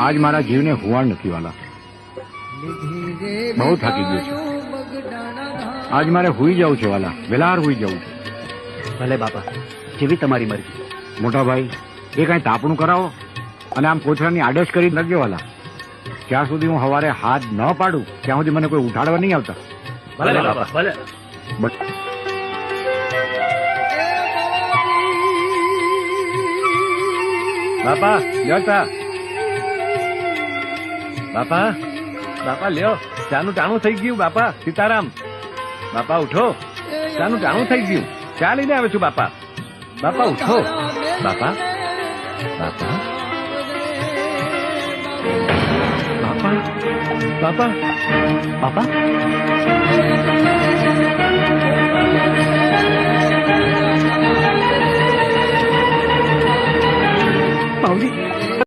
આજ મારા જીવને હુવાણ નથી વાલા. બહુ થાકી ગયો છું. આજ મારે હુઈ જવું છે વાલા. વેલાર હુઈ જવું છે. ભલે બાપા જેવી તમારી મરજી. મોટા ભાઈ એ કઈ તાપણું કરાવો? અને આમ કોથળાની આડશ કરી લખજો વાલા. જ્યાં સુધી હું સવારે હાથ ન પાડું ત્યાં સુધી મને કોઈ ઉઠાડવા નહીં આવતા. ભલે બાપા ભલે. બાપા ચા બાપા બાપા લ્યો ચાનું ટાણું થઈ ગયું બાપા સીતારામ બાપા ઉઠો ચાનું ટાણું થઈ ગયું ચા લઈને આવે છું બાપા બાપા ઉઠો બાપા બાપા બાપા બાપા બાપા બાઉજી